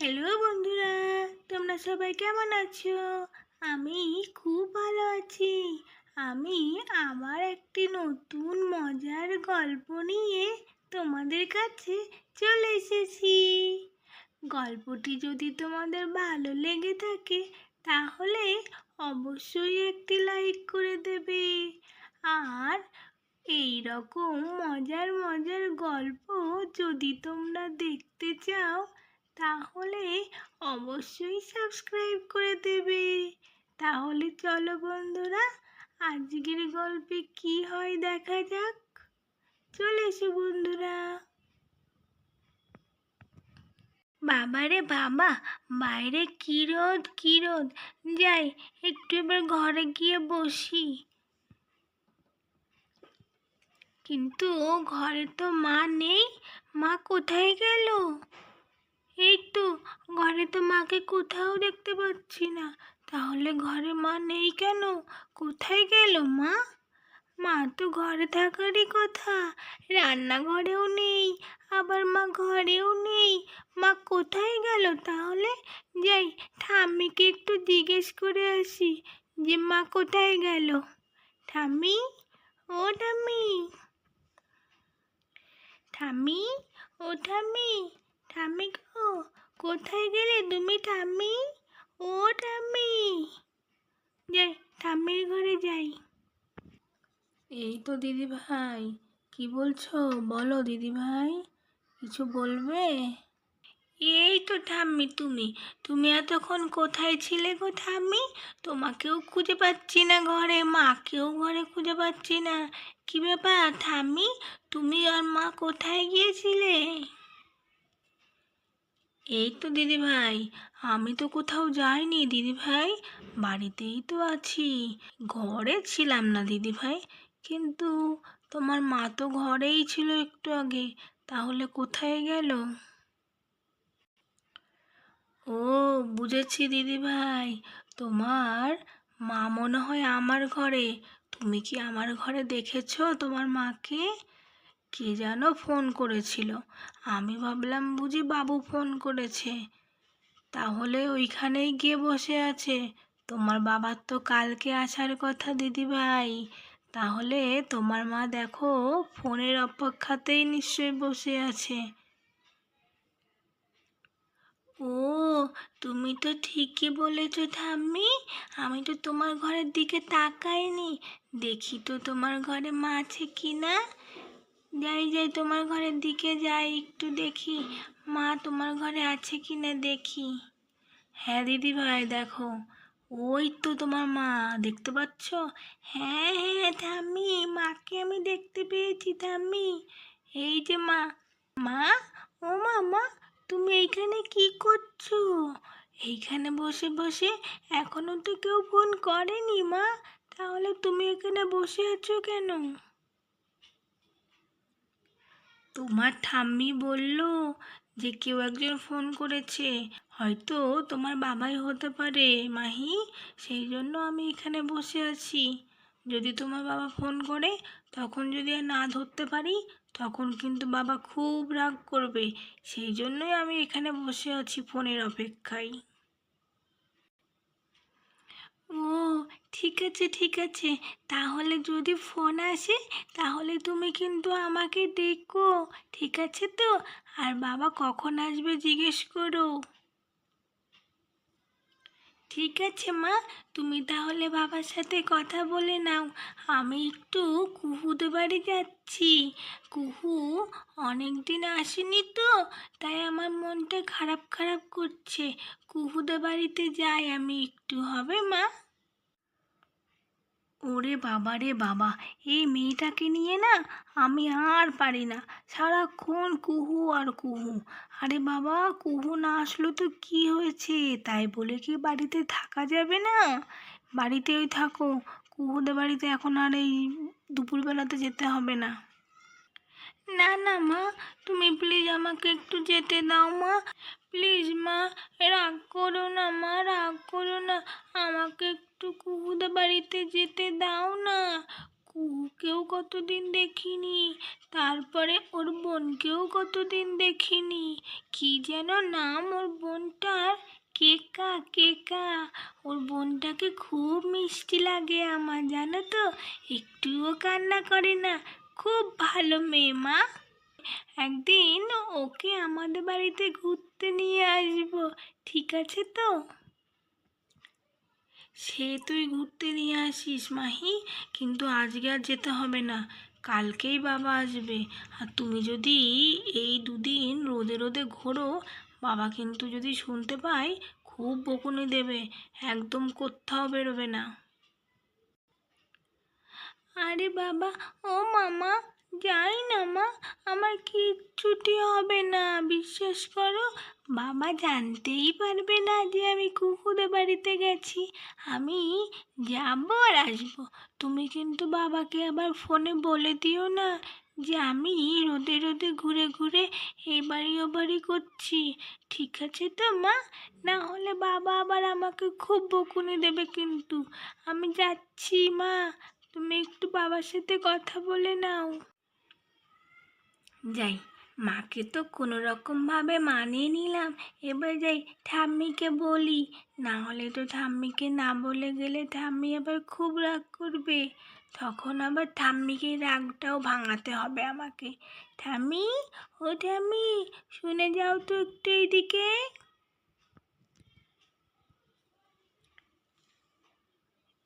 Hello বন্ধুরা, তোমরা সবাই কেমন আছো? আমি খুব ভালো আছি। আমি আমার একটি নতুন মজার গল্প নিয়ে তোমাদের কাছে চলে এসেছি। গল্পটি যদি তোমাদের ভালো লেগে থাকে, তাহলে অবশ্যই একটি লাইক করে দেবে। আর এই রকম মজার মজার গল্প যদি তোমরা দেখতে চাও তাহলে অবশ্যই সাবস্ক্রাইব করে দেবে। তাহলে চলো বন্ধুরা, আজকের গল্পে কি হয় দেখা যাক। চলে এসো বন্ধুরা। বাবারে বাবা, বাইরে কি রোদ কি রোদ? যাই, একটু এবার ঘরে গিয়ে বসি। কিন্তু ঘরে তো মা নেই, মা কোথায় গেল? এই তো, ঘরে তো মাকে কোথাও দেখতে পাচ্ছি না। তাহলে ঘরে মা নেই কেন? কোথায় গেল মা? মা তো ঘরে থাকারই কথা। রান্নাঘরেও নেই, আবার মা ঘরেও নেই। মা কোথায় গেল তাহলে? যাই, ঠাম্মিকে একটু জিজ্ঞেস করে আসি যে মা কোথায় গেল। ঠাম্মি? ও ঠাম্মি? ঠাম্মি? ও ঠাম্মি? ঠাম্মি গো কোথায় গেলে তুমি ঠাম্মি? ও ঠাম্মি। যাই ঠাম্মির ঘরে যাই। এই তো দিদি ভাই কি বলছো? বলো দিদি ভাই কিছু বলবে? এই তো ঠাম্মি তুমি তুমি এতক্ষণ কোথায় ছিলে গো ঠাম্মি? তোমাকেও খুঁজে পাচ্ছি না ঘরে মাকেও ঘরে খুঁজে পাচ্ছি না। কি ব্যাপার ঠাম্মি? তুমি আর মা কোথায় গিয়েছিলে? এই তো দিদি ভাই আমি তো কোথাও যাইনি দিদি ভাই বাড়িতেই তো আছি। ঘরে ছিলাম না দিদি ভাই কিন্তু তোমার মা তো ঘরেই ছিল একটু আগে, তাহলে কোথায় গেল? ও, বুঝেছি দিদি ভাই তোমার মা মনে হয় আমার ঘরে, তুমি কি আমার ঘরে দেখেছ তোমার মাকে? কে যেন ফোন করেছিল। আমি ভাবলাম বুঝি বাবু ফোন করেছে। তাহলে ওইখানেই গিয়ে বসে আছে। তোমার বাবার তো কালকে আসার কথা, দিদি ভাই। তাহলে তোমার মা দেখো, ফোনের অপেক্ষাতেই নিশ্চয়ই বসে আছে। ও, তুমি তো ঠিকই বলেছ ঠাম্মি। আমি তো তোমার ঘরের দিকে তাকাইনি। দেখি তো তোমার ঘরে মা আছে কি না যাই যাই, তোমার ঘরের দিকে যাই, একটু দেখি। মা তোমার ঘরে আছে কি না দেখি। হ্যাঁ দিদি ভাই দেখো। ওই তো তোমার মা, দেখতে পাচ্ছ? হ্যাঁ হ্যাঁ ঠাম্মি মাকে আমি দেখতে পেয়েছি ঠাম্মি এই যে মা। মা? ও মা মা, তুমি এইখানে কি করছ? এইখানে বসে বসে এখনও তো কেউ ফোন করেনি, মা। তাহলে তুমি এখানে বসে আছো কেন? তোমার ঠাম্মি বলল যে কেউ একজন ফোন করেছে। হয়তো তোমার বাবাই হতে পারে, মাহি। সেই জন্য আমি এখানে বসে আছি। যদি তোমার বাবা ফোন করে, তখন যদি আর না ধরতে পারি, তখন কিন্তু বাবা খুব রাগ করবে। সেই জন্যই আমি এখানে বসে আছি ফোনের অপেক্ষায়। ও, ঠিক আছে ঠিক আছে। তাহলে যদি ফোন আসে, তাহলে তুমি কিন্তু আমাকে দেখো ঠিক আছে তো? আর বাবা কখন আসবে জিজ্ঞেস করো। ঠিক আছে, মা। তুমি তাহলে বাবার সাথে কথা বলে নাও। আমি একটু কুহুদের বাড়ি যাচ্ছি। কুহু অনেক দিন আসেনি তো, তাই আমার মনটা খারাপ খারাপ করছে। কুহুদের বাড়িতে যাই আমি একটু, হবে, মা? ওরে বাবা রে বাবা, এই মেয়েটাকে নিয়ে না আমি আর পারি না, সারাক্ষণ কুহু আর কুহু। আরে বাবা, কুহু না আসলো তো কি হয়েছে? তাই বলে কি বাড়িতে থাকা যাবে না? বাড়িতেই থাকো, কুহুদের বাড়িতে এখন আর এই দুপুরবেলাতে যেতে হবে না। না না মা, তুমি প্লিজ আমাকে একটু যেতে দাও মা। প্লিজ মা, রাগ করো না মা, রাগ করো না, আমাকে একটু কুহুদা বাড়িতে যেতে দাও না। কুহুকেও কতদিন দেখিনি, তারপরে ওর বোনকেও কতদিন দেখিনি। কি যেন নাম ওর বোনটার? কেকা কেকা। ওর বোনটাকে খুব মিষ্টি লাগে আমার, জানো তো? একটুও কান্না করে না। খুব ভালো মেয়ে মা। একদিন ওকে আমাদের বাড়িতে ঘুরতে নিয়ে আসব, ঠিক আছে তো? সে তুই ঘুরতে নিয়ে আসিস, মাহি। কিন্তু আজকে আর যেতে হবে না। কালকেই বাবা আসবে। আর তুমি যদি এই দুদিন রোদে রোদে ঘোরো, বাবা কিন্তু যদি শুনতে পায়, খুব বকুনি দেবে। একদম কোথাও বেরোবে না। আরে বাবা, ও মামা, যাই না মা, আমার কিচ্ছুটি হবে না। বিশ্বাস করো বাবা জানতেই পারবে না যে আমি কুকুরের বাড়িতে গেছি। আমি যাব আর আসব। তুমি কিন্তু বাবাকে আবার ফোনে বলে দিও না যে আমি রোদে রোদে ঘুরে ঘুরে এই বাড়ি ও বাড়ি করছি। ঠিক আছে তো, মা? না হলে বাবা আবার আমাকে খুব বকুনি দেবে কিন্তু। আমি যাচ্ছি, মা। তুমি একটু বাবার সাথে কথা বলে নাও। যাই। মাকে তো কোনো রকমভাবে মানিয়ে নিলাম। এবার যাই ঠাম্মিকে বলি। না হলে তো ঠাম্মিকে না বলে গেলে ঠাম্মি আবার খুব রাগ করবে। তখন আবার ঠাম্মিকে রাগটাও ভাঙাতে হবে আমাকে। ঠাম্মি, ও ঠাম্মি, শুনে যাও তো একটু এইদিকে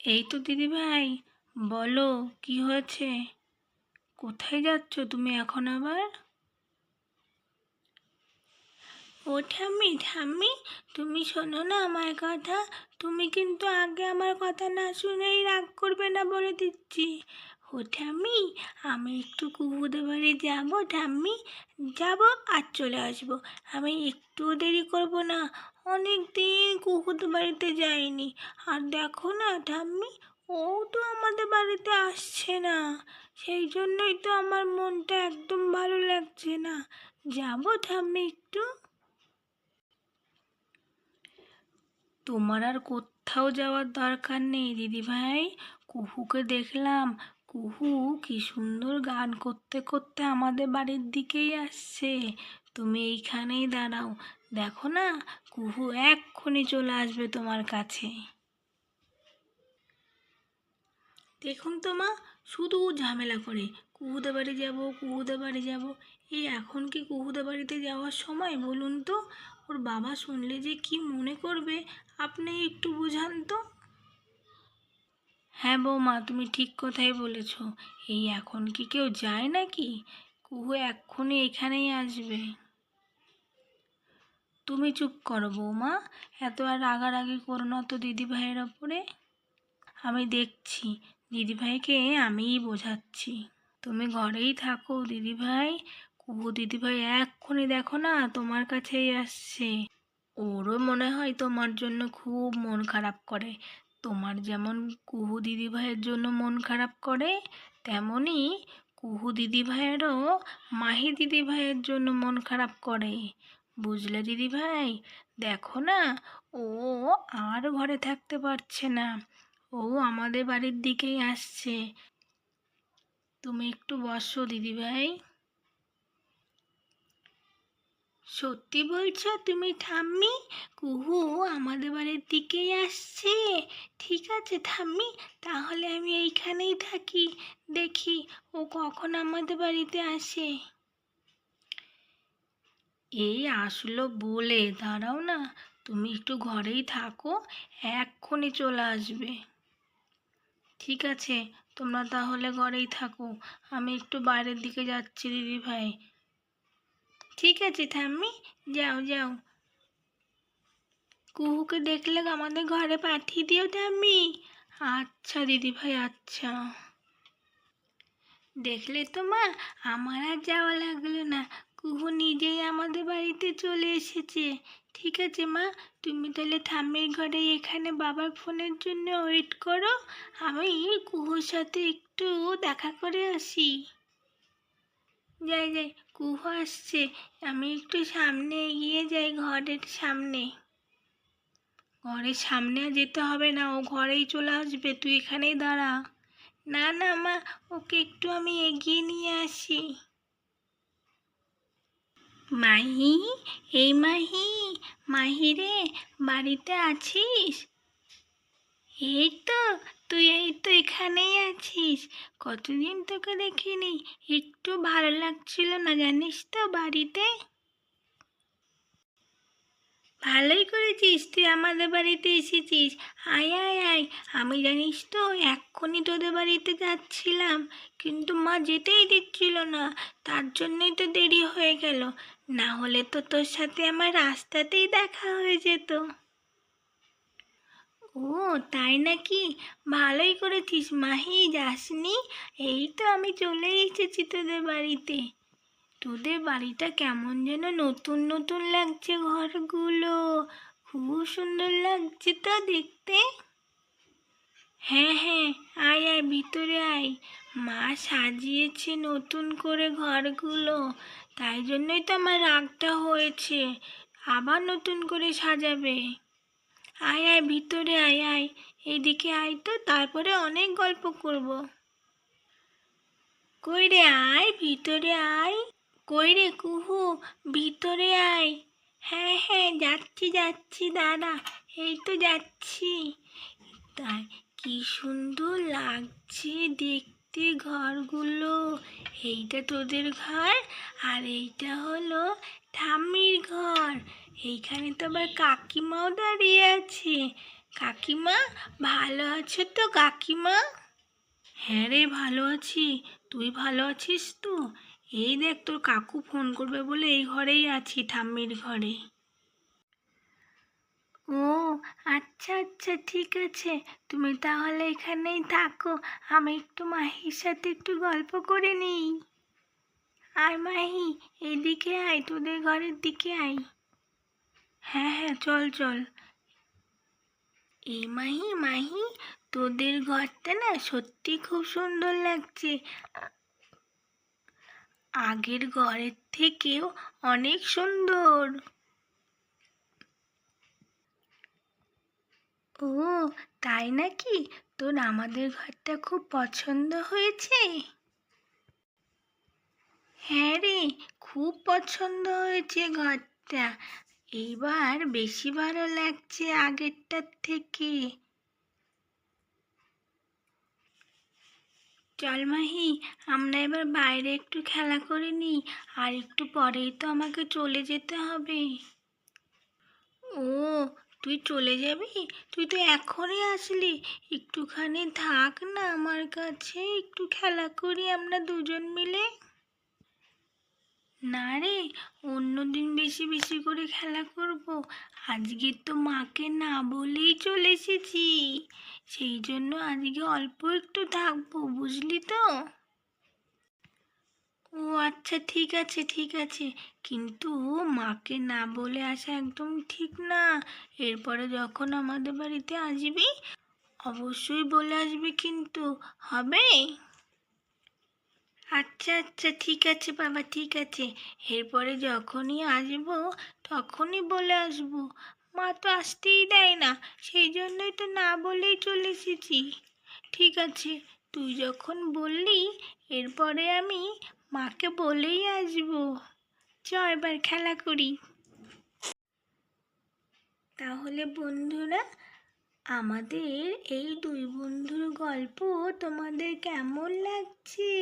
এই তো দিদিভাই, বলো কি হয়েছে? কোথায় যাচ্ছ তুমি এখন আবার? ও ঠাম্মি ঠাম্মি, তুমি শোনো না আমার কথা। তুমি কিন্তু আগে আমার কথা না শুনেই রাগ করবে না বলে দিচ্ছি। ও ঠাম্মি, আমি একটু কুকুদের বাড়ি যাব ঠাম্মি। যাব আর চলে আসব। আমি একটুও দেরি করব না। অনেক দিন কুকুদের বাড়িতে যাইনি। আর দেখো না ঠাম্মি, ও তো আমাদের বাড়িতে আসছে না। সেই জন্যই তো আমার মনটা একদম ভালো লাগছে না। যাব ঠাম্মি একটু। তোমার আর কোথাও যাওয়ার দরকার নেই দিদিভাই কুহুকে দেখলাম। কুহু কি সুন্দর গান করতে করতে আমাদের বাড়ির দিকেই আসছে। তুমি এইখানেই দাঁড়াও। দেখো না, কুহু এক্ষুনি চলে আসবে তোমার কাছে। দেখুন তো মা, শুধু ঝামেলা করে। কুহুদের বাড়ি যাব, কুহুদের বাড়ি যাব। এই এখন কি কুহুদের বাড়িতে যাওয়ার সময়? বলুন তো। ওর বাবা শুনলে যে কি মনে করবে, আপনি একটু বুঝান তো। হ্যাঁ বৌমা, তুমি ঠিক কথাই বলেছ। এই এখন কি কেউ যায় নাকি? কুহু এক্ষুনি এখানেই আসবে। তুমি চুপ করো বৌমা, এত আর রাগারাগি করো না তো দিদিভাইয়ের ওপরে। আমি দেখছি দিদিভাইকে আমিই বোঝাচ্ছি। তুমি ঘরেই থাকো দিদিভাই কুহু দিদিভাই এক্ষুনি দেখো না, তোমার কাছেই আসছে। ওরও মনে হয় তোমার জন্য খুব মন খারাপ করে। তোমার যেমন কুহু দিদিভাইয়ের জন্য মন খারাপ করে তেমনই কুহু দিদিভাইয়েরও মাহি দিদিভাইয়ের জন্য মন খারাপ করে। বুঝলে দিদিভাই? দেখো না, ও আর ঘরে থাকতে পারছে না। ও আমাদের বাড়ির দিকেই আসছে। তুমি একটু বসো দিদিভাই। সত্যি বলছো তুমি ঠাম্মি? কুহু আমাদের বাড়ির দিকেই আসছে। ঠিক আছে ঠাম্মি, তাহলে আমি এইখানেই থাকি। দেখি ও কখন আমাদের বাড়িতে আসে। এই আসলো বলে, দাঁড়াও না, তুমি একটু ঘরেই থাকো, এক্ষুনি চলে আসবে। ঠিক আছে, তোমরা তাহলে ঘরেই থাকো। আমি একটু বাইরের দিকে যাচ্ছি দিদি ভাই ঠিক আছে থাম্মি যাও যাও কুহুকে দেখলে আমাদের ঘরে পাঠিয়ে দিও ঠাম্মি আচ্ছা দিদি ভাই আচ্ছা দেখলে তো মা আমার আর যাওয়া লাগল না কুহু নিজেই আমাদের বাড়িতে চলে এসেছে ঠিক আছে মা তুমি তাহলে ঠাম্মির ঘরে এখানে বাবার ফোনের জন্য ওয়েট করো আমি কুহুর সাথে একটু দেখা করে আসি যাই যাই, কুহু আসছে। আমি একটু সামনে এগিয়ে যাই ঘরের সামনে। ঘরের সামনে আর যেতে হবে না, ও ঘরেই চলে আসবে, তুই এখানেই দাঁড়া। না না, মা, ওকে একটু আমি এগিয়ে নিয়ে আসি। মাহি, এই মাহি মাহি রে, বাড়িতে আছিস? এই তো তুই এই তো এখানেই আছিস। কতদিন তোকে দেখিনি। একটু ভালো লাগছিল না জানিস তো বাড়িতে? ভালোই করেছিস, তুই আমাদের বাড়িতে এসেছিস। আয় আয় আয়, আমি জানিস তো এক্ষুনি তোদের বাড়িতে যাচ্ছিলাম, কিন্তু মা যেতেই দিচ্ছিল না, তার জন্যই তো দেরি হয়ে গেল। না হলে তো তোর সাথে আমার রাস্তাতেই দেখা হয়ে যেত। ও, তাই নাকি? ভালোই করেছিস মাহি, যাসনি? এই তো আমি চলে এসেছি তোদের বাড়িতে। তোদের বাড়িটা কেমন যেন নতুন নতুন লাগছে ঘরগুলো। খুব সুন্দর লাগছে তো দেখতে। হ্যাঁ হ্যাঁ আয় আয়, ভিতরে আয়। মা সাজিয়েছে নতুন করে ঘরগুলো। তাই জন্যই তো আমার রাগটা হয়েছে। আবার নতুন করে সাজাবে। আয় আয়, ভিতরে আয় আয়। এইদিকে আয় তো, তারপরে অনেক গল্প করব। কই রে আয়, ভিতরে আয়। কই রে কুহু, ভিতরে আয়। হ্যাঁ হ্যাঁ যাচ্ছি যাচ্ছি দাদা এই তো যাচ্ছি। তাই কি সুন্দর লাগছে দেখতে ঘরগুলো। এইটা তোদের ঘর আর এইটা হলো ঠাম্মির ঘর। এইখানে তো আবার কাকিমাও দাঁড়িয়ে আছে। কাকিমা, ভালো আছো তো কাকিমা? হ্যাঁ রে, ভালো আছি। তুই ভালো আছিস তো? এই দেখ, তোর কাকু ফোন করবে বলে এই ঘরেই আছি, ঠাম্মির ঘরে। ও আচ্ছা আচ্ছা ঠিক আছে। তুমি তাহলে এখানেই থাকো। আমি একটু মাহির সাথে একটু গল্প করে নিই। আর মাহি, এদিকে আয়, তোদের ঘরের দিকে আয়। হ্যাঁ হ্যাঁ চল চল। এই মাহি মাহি, তোদের ঘরটা না সত্যি খুব সুন্দর লাগছে। আগের ঘরের থেকেও অনেক সুন্দর। ও, তাই নাকি? তোর আমাদের ঘরটা খুব পছন্দ হয়েছে? হ্যাঁ রে, খুব পছন্দ হয়েছে ঘরটা। এইবার বেশি ভালো লাগছে আগেরটার থেকে। চল মাহি, আমরা এবার বাইরে একটু খেলা করে নিই, আর একটু পরেই তো আমাকে চলে যেতে হবে। ও, তুই চলে যাবি? তুই তো এখনই আসলি। একটুখানি থাক না আমার কাছে, একটু খেলা করি আমরা দুজন মিলে। না রে অন্যদিন বেশি বেশি করে খেলা করব। আজকে তো মাকে না বলেই চলে এসেছি। সেই জন্য আজকে অল্প একটু থাকব, বুঝলি তো? ও আচ্ছা ঠিক আছে ঠিক আছে। কিন্তু মাকে না বলে আসা একদম ঠিক না। এরপরে যখন আমাদের বাড়িতে আসবি, অবশ্যই বলে আসবি কিন্তু, হবে? আচ্ছা আচ্ছা ঠিক আছে বাবা, ঠিক আছে। এরপরে যখনই আসব, তখনই বলে আসব। মা তো আসতেই দেয় না, সেই জন্যই তো না বলেই চলে এসেছি। ঠিক আছে, তুই যখন বললি, এরপরে আমি মাকে বলেই আসব। চ এবার খেলা করি। তাহলে বন্ধুরা, আমাদের এই দুই বন্ধুর গল্প তোমাদের কেমন লাগছে?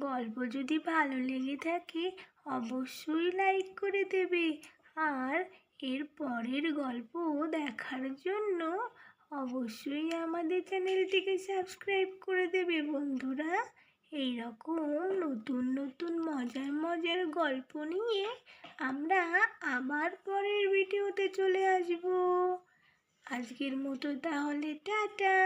গল্প যদি ভালো লেগে থাকে, অবশ্যই লাইক করে দেবে। আর এর পরের গল্প দেখার জন্য অবশ্যই আমাদের চ্যানেলটিকে সাবস্ক্রাইব করে দেবে বন্ধুরা। এই রকম নতুন নতুন মজার মজার গল্প নিয়ে আমরা আবার পরের ভিডিওতে চলে আসব। আজকের মতো তাহলে টাটা।